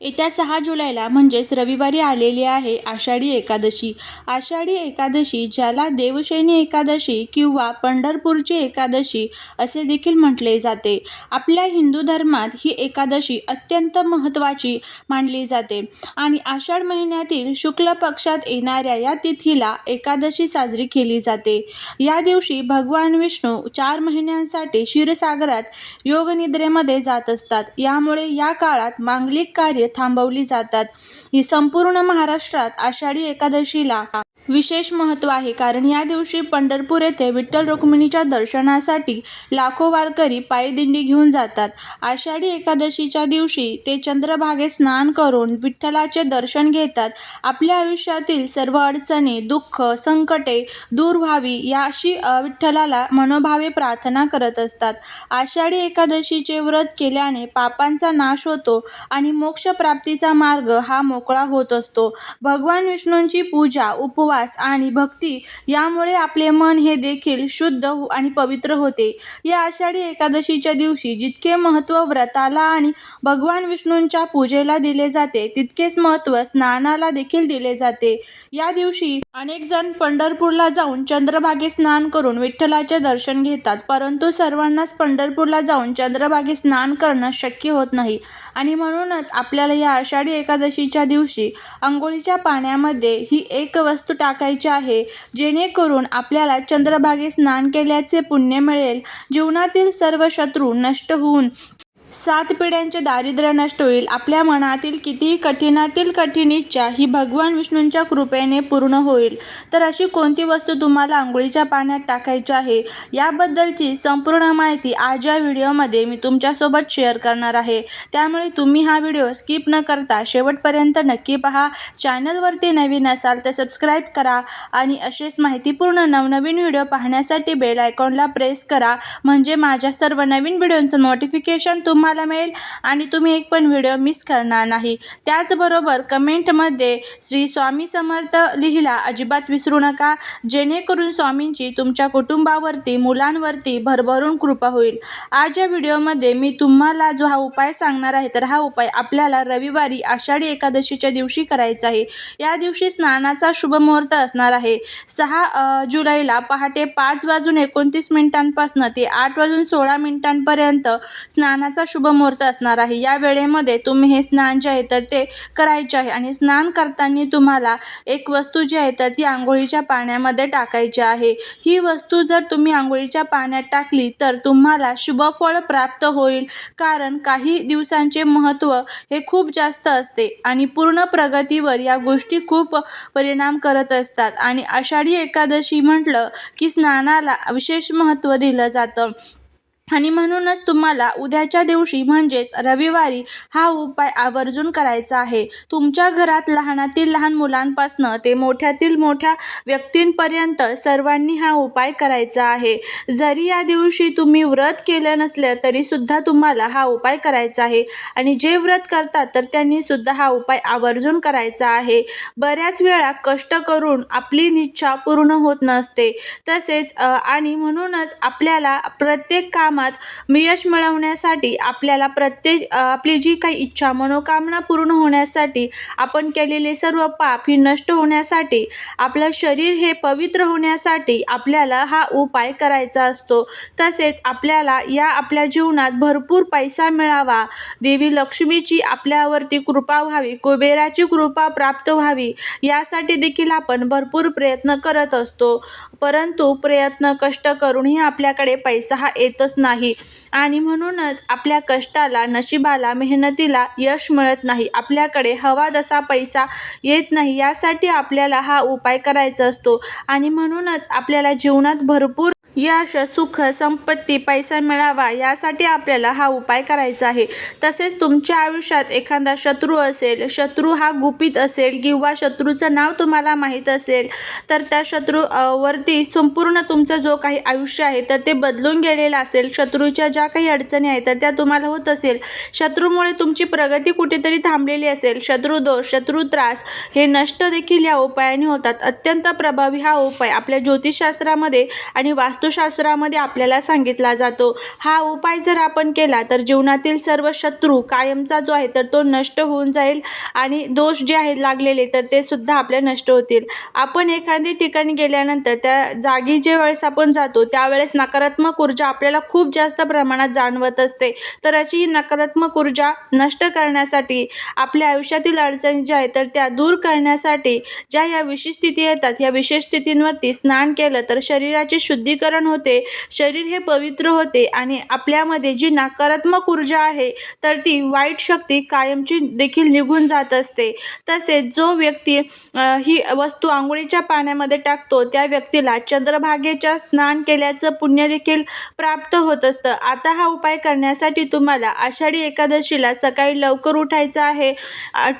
येत्या सहा जुलैला म्हणजेच रविवारी आलेली आहे आषाढी एकादशी. आषाढी एकादशी ज्याला देवशैनी एकादशी किंवा पंढरपूरची एकादशी असे देखील म्हटले जाते. आपल्या हिंदू धर्मात ही एकादशी अत्यंत महत्त्वाची मानली जाते आणि आषाढ महिन्यातील शुक्ल पक्षात येणाऱ्या या तिथीला एकादशी साजरी केली जाते. या दिवशी भगवान विष्णू चार महिन्यांसाठी क्षीरसागरात योगनिद्रेमध्ये जात असतात. यामुळे या काळात मांगलिक कार्य थांबवली जातात. ही संपूर्ण महाराष्ट्रात आषाढी एकादशीला विशेष महत्त्व आहे कारण या दिवशी पंढरपूर येथे विठ्ठल रुक्मिणीच्या दर्शनासाठी लाखो वारकरी पायदिंडी घेऊन जातात. आषाढी एकादशीच्या दिवशी ते चंद्रभागेत स्नान करून विठ्ठलाचे दर्शन घेतात. आपल्या आयुष्यातील सर्व अडचणी दुःख संकटे दूर व्हावी याशी विठ्ठलाला मनोभावे प्रार्थना करत असतात. आषाढी एकादशीचे व्रत केल्याने पापांचा नाश होतो आणि मोक्षप्राप्तीचा मार्ग हा मोकळा होत असतो. भगवान विष्णूंची पूजा उपवास आणि भक्ती यामुळे आपले मन हे देखील शुद्ध हो आणि पवित्र होते. या आषाढी एकादशीच्या दिवशी जितके महत्त्व व्रताला आणि भगवान विष्णूंच्या पूजेला दिले जाते तितकेच महत्त्व स्नानाला देखील दिले जाते. या दिवशी अनेक जण पंढरपूरला जाऊन चंद्रभागे स्नान करून विठ्ठलाचे दर्शन घेतात परंतु सर्वांनाच पंढरपूरला जाऊन चंद्रभागे स्नान करणं शक्य होत नाही. आणि म्हणूनच आपल्याला या आषाढी एकादशीच्या दिवशी आंघोळीच्या पाण्यामध्ये ही एक वस्तू टाकायची आहे जेणेकरून आपल्याला चंद्रभागे स्नान केल्याचे पुण्य मिळेल. जीवनातील सर्व शत्रू नष्ट होऊन सात पिढ्यांचे दारिद्र्य नष्ट होईल. आपल्या मनातील कितीही कठीणातील कठीण इच्छा ही भगवान विष्णूंच्या कृपेने पूर्ण होईल. तर अशी कोणती वस्तू तुम्हाला आंघोळीच्या पाण्यात टाकायची आहे? याबद्दलची संपूर्ण माहिती आज या व्हिडिओमध्ये मी तुमच्यासोबत शेअर करणार आहे. त्यामुळे तुम्ही हा व्हिडिओ स्किप न करता शेवटपर्यंत नक्की पहा. चॅनलवरती नवीन असाल तर सबस्क्राईब करा आणि असेच माहितीपूर्ण नवनवीन व्हिडिओ पाहण्यासाठी बेल आयकॉनला प्रेस करा. म्हणजे माझ्या सर्व नवीन व्हिडिओंचं नोटिफिकेशन तुम्हाला तुम्हाला मिळेल आणि तुम्ही एक पण व्हिडिओ मिस करणार नाही. त्याचबरोबर कमेंटमध्ये श्री स्वामी समर्थ लिहिला अजिबात विसरू नका. जेणेकरून स्वामींची तुमच्या कुटुंबावरती मुलांवरती भरभरून कृपा होईल. आज या व्हिडिओमध्ये मी तुम्हाला जो हा उपाय सांगणार आहे तर हा उपाय आपल्याला रविवारी आषाढी एकादशीच्या दिवशी करायचा आहे. या दिवशी स्नानाचा शुभ मुहूर्त असणार आहे. सहा जुलैला पहाटे पाच वाजून एकोणतीस मिनिटांपासून ते आठ वाजून सोळा मिनिटांपर्यंत स्नानाचा शुभ मुहूर्त असणार आहे. या वेळेमध्ये तुम्ही हे स्नान जे आहे तर ते करायचे आहे. आणि स्नान करताना तुम्हाला एक वस्तू जी आहे तर ती आंघोळीच्या पाण्यामध्ये टाकायची आहे. ही वस्तू जर तुम्ही आंघोळीच्या पाण्यात टाकली तर तुम्हाला शुभफळ प्राप्त होईल. कारण काही दिवसांचे महत्त्व हे खूप जास्त असते आणि पूर्ण प्रगतीवर या गोष्टी खूप परिणाम करत असतात. आणि आषाढी एकादशी म्हटलं की स्नानाला विशेष महत्त्व दिलं जातं. आणि म्हणूनच तुम्हाला उद्याच्या दिवशी म्हणजेच रविवारी हा उपाय आवर्जून करायचा आहे. तुमच्या घरात लहानातील लहान मुलांपासनं ते मोठ्यातील मोठ्या व्यक्तींपर्यंत सर्वांनी हा उपाय करायचा आहे. जरी या दिवशी तुम्ही व्रत केलं नसलं तरीसुद्धा तुम्हाला हा उपाय करायचा आहे. आणि जे व्रत करतात तर त्यांनीसुद्धा हा उपाय आवर्जून करायचा आहे. बऱ्याच वेळा कष्ट करून आपली निच्छा पूर्ण होत नसते. तसेच आणि म्हणूनच आपल्याला प्रत्येक काम कामात यश मिळवण्यासाठी आपल्याला प्रत्येक आपली जी काही इच्छा मनोकामना पूर्ण होण्यासाठी आपण केलेले सर्व पाप ही नष्ट होण्यासाठी आपलं शरीर हे पवित्र होण्यासाठी आपल्याला हा उपाय करायचा असतो. तसेच आपल्याला या आपल्या जीवनात भरपूर पैसा मिळावा. देवी लक्ष्मीची आपल्यावरती कृपा व्हावी कुबेराची कृपा प्राप्त व्हावी यासाठी देखील आपण भरपूर प्रयत्न करत असतो. परंतु प्रयत्न कष्ट करूनही आपल्याकडे पैसा हा येतच नाही. आणि म्हणूनच आपल्या कष्टाला नशिबाला मेहनतीला यश मिळत नाही. आपल्याकडे हवा तसा पैसा येत नाही यासाठी आपल्याला हा उपाय करायचा असतो. आणि म्हणूनच आपल्याला जीवनात भरपूर यश सुख संपत्ती पैसा मिळावा यासाठी आपल्याला हा उपाय करायचा आहे. तसेच तुमच्या आयुष्यात एखादा शत्रू असेल शत्रू हा गुपित असेल किंवा शत्रूचं नाव तुम्हाला माहीत असेल तर त्या शत्रू वरती संपूर्ण तुमचं जो काही आयुष्य आहे तर ते बदलून गेलेलं असेल. शत्रूच्या ज्या काही अडचणी आहेत तर त्या तुम्हाला होत असेल. शत्रूमुळे तुमची प्रगती कुठेतरी थांबलेली असेल. शत्रुदोष शत्रू त्रास हे नष्ट देखील या उपायाने होतात. अत्यंत प्रभावी हा उपाय आपल्या ज्योतिषशास्त्रामध्ये आणि वास्तू वास्तुशास्त्रामध्ये आपल्याला सांगितला जातो हा उपाय जर आपण केला तर जीवनातील सर्व शत्रू कायमचा जो आहे तर तो नष्ट होऊन जाईल आणि दोष जे आहेत लागलेले तर ते सुद्धा आपले नष्ट होतील. आपण एखादी ठिकाणी गेल्यानंतर त्या जागी जे वेळेस आपण जातो त्यावेळेस नकारात्मक ऊर्जा आपल्याला खूप जास्त प्रमाणात जाणवत असते. तर अशी ही नकारात्मक ऊर्जा नष्ट करण्यासाठी आपल्या आयुष्यातील अडचणी ज्या आहेत तर त्या दूर करण्यासाठी ज्या या विशेष स्थिती येतात या विशेष स्थितींवरती स्नान केलं तर शरीराचे शुद्धीकरण होते. शरीर हे पवित्र होते आणि आपल्यामध्ये जी नकारात्मक ऊर्जा आहे तर ती वाईट शक्ती कायमची देखील निघून जात असते. तसेच जो व्यक्ती ही वस्तू आंघोळीच्या पाण्यामध्ये टाकतो त्या व्यक्तीला चंद्रभागेच्या स्नान केल्याचं पुण्य देखील प्राप्त होत असतं. आता हा उपाय करण्यासाठी तुम्हाला आषाढी एकादशीला सकाळी लवकर उठायचं आहे.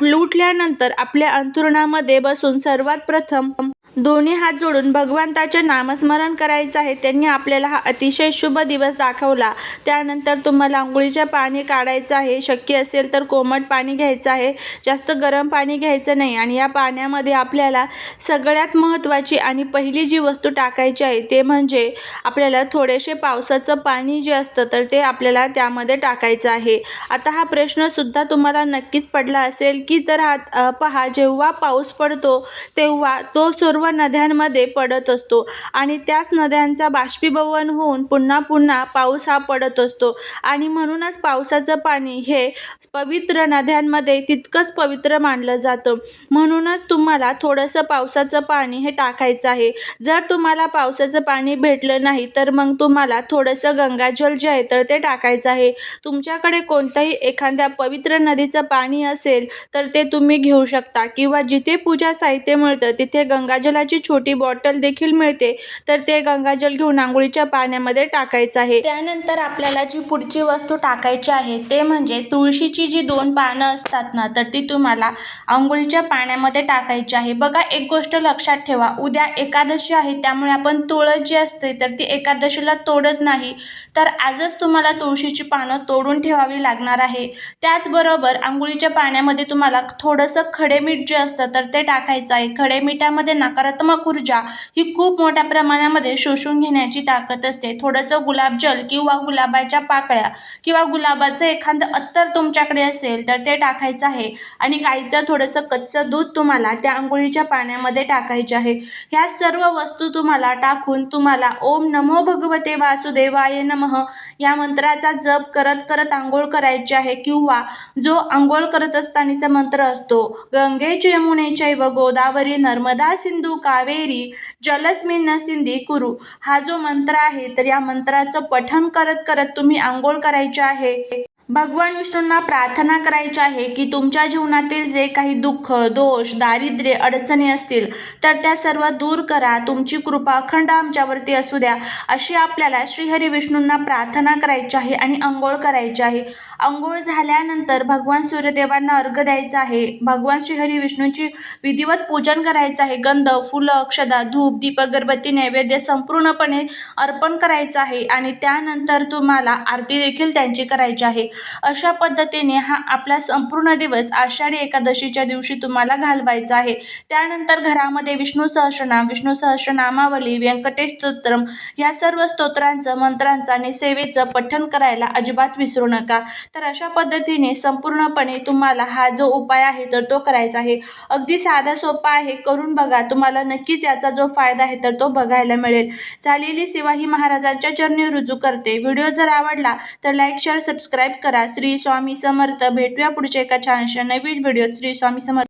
लुटल्यानंतर उठल्यानंतर आपल्या अंथरुणामध्ये बसून सर्वात प्रथम दोन्ही हात जोडून भगवंताचे नामस्मरण करायचं आहे. त्यांनी आपल्याला हा अतिशय शुभ दिवस दाखवला. त्यानंतर तुम्हाला आंघोळीचे पाणी काढायचं आहे. शक्य असेल तर कोमट पाणी घ्यायचं आहे. जास्त गरम पाणी घ्यायचं नाही आणि या पाण्यामध्ये आपल्याला सगळ्यात महत्त्वाची आणि पहिली जी वस्तू टाकायची आहे ते म्हणजे आपल्याला थोडेसे पावसाचं पाणी जे असतं तर ते आपल्याला त्यामध्ये टाकायचं आहे. आता हा प्रश्नसुद्धा तुम्हाला नक्कीच पडला असेल की तर हा पहा जेव्हा पाऊस पडतो तेव्हा तो सर्व नद्यांमध्ये पडत असतो आणि त्याच नद्यांचा बाष्पीभवन होऊन पुन्हा पुन्हा पाऊस हा पडत असतो. आणि म्हणूनच पावसाचं पाणी हे पवित्र नद्यांमध्ये तितकंच पवित्र मानलं जातं. म्हणूनच तुम्हाला थोडंसं पावसाचं पाणी हे टाकायचं आहे. जर तुम्हाला पावसाचं पाणी भेटलं नाही तर मग तुम्हाला थोडंसं गंगाजल जे आहे तर ते टाकायचं आहे. तुमच्याकडे कोणतंही एखाद्या पवित्र नदीचं पाणी असेल तर ते तुम्ही घेऊ शकता. किंवा जिथे पूजा साहित्य मिळतं तिथे गंगाजलाची छोटी बॉटल देखील मिळते तर ते गंगाजल घेऊन आंघोळीच्या पाण्यामध्ये टाकायचं आहे. त्यानंतर आपल्याला जी पुढची वस्तू टाकायची आहे ते म्हणजे तुळशीची जी दोन पानं असतात ना तर ती तुम्हाला आंघोळीच्या पाण्यामध्ये टाकायची आहे. बघा एक गोष्ट लक्षात ठेवा उद्या एकादशी आहे त्यामुळे आपण तुळस जी असते तर ती एकादशीला तोडत नाही. तर आजच तुम्हाला तुळशीची पानं तोडून ठेवावी लागणार आहे. त्याचबरोबर आंघोळीच्या पाण्यामध्ये तुम्हाला थोडंसं खडे मीठ जे असतं तर ते टाकायचं आहे. खडे मिठामध्ये नकारात्मक ऊर्जा ही खूप मोठ्या प्रमाणामध्ये शोषून घेण्याची ताकद असते. थोडंसं गुलाबजल किंवा गुलाबाच्या पाकळ्या किंवा गुलाबाचं एखादं अत्तर तुमच्याकडे असेल तर ते टाकायचं आहे आणि गाईचं थोडंसं कच्चं दूध तुम्हाला त्या आंघोळीच्या पाण्यामध्ये टाकायचे आहे. ह्या सर्व वस्तू तुम्हाला टाकून तुम्हाला ओम नमो भगवते वासुदेवाय नमः या मंत्राचा जप करत करत आंघोळ करायची आहे किंवा जो आंघोळ करत असतानाचा मंत्र असतो गंगे यमुने चैव गोदावरी नर्मदा सिंधू कावेरी जलस्मिन सिंधी कुरु. हा जो मंत्र आहे तर या मंत्राचं पठण करत करत तुम्ही आंघोळ करायचे आहे. भगवान विष्णूंना प्रार्थना करायची आहे की तुमच्या जीवनातील जे काही दुःख दोष दारिद्र्य अडचणी असतील तर त्या सर्व दूर करा. तुमची कृपा अखंड आमच्यावरती असू द्या. अशी आपल्याला श्रीहरी विष्णूंना प्रार्थना करायची आहे आणि अंघोळ करायची आहे. अंघोळ झाल्यानंतर भगवान सूर्यदेवांना अर्घ द्यायचा आहे. भगवान श्रीहरी विष्णूंची विधिवत पूजन करायचं आहे. गंध फुलं अक्षदा धूप दीप अगरबत्ती नैवेद्य संपूर्णपणे अर्पण करायचं आहे आणि त्यानंतर तुम्हाला आरती देखील त्यांची करायची आहे. अशा पद्धतीने हा आपला संपूर्ण दिवस आषाढी एकादशीच्या दिवशी तुम्हाला घालवायचा आहे. त्यानंतर घरामध्ये विष्णू सहस्रनाम विष्णू सहस्रनामावली व्यंकटेश स्तोत्रम या सर्व स्तोत्रांचं मंत्रांचं आणि सेवेचं पठण करायला अजिबात विसरू नका. तर अशा पद्धतीने संपूर्णपणे तुम्हाला हा जो उपाय आहे तर तो करायचा आहे. अगदी साधा सोपा आहे करून बघा. तुम्हाला नक्कीच याचा जो फायदा आहे तर तो बघायला मिळेल. झालेली सेवा ही महाराजांच्या चरणी रुजू करते. व्हिडिओ जर आवडला तर लाईक शेअर सबस्क्राईब करा. श्री स्वामी समर्थ. भेटूया पुढच्या एका छानशा नवीन व्हिडिओत श्री स्वामी समर्थ.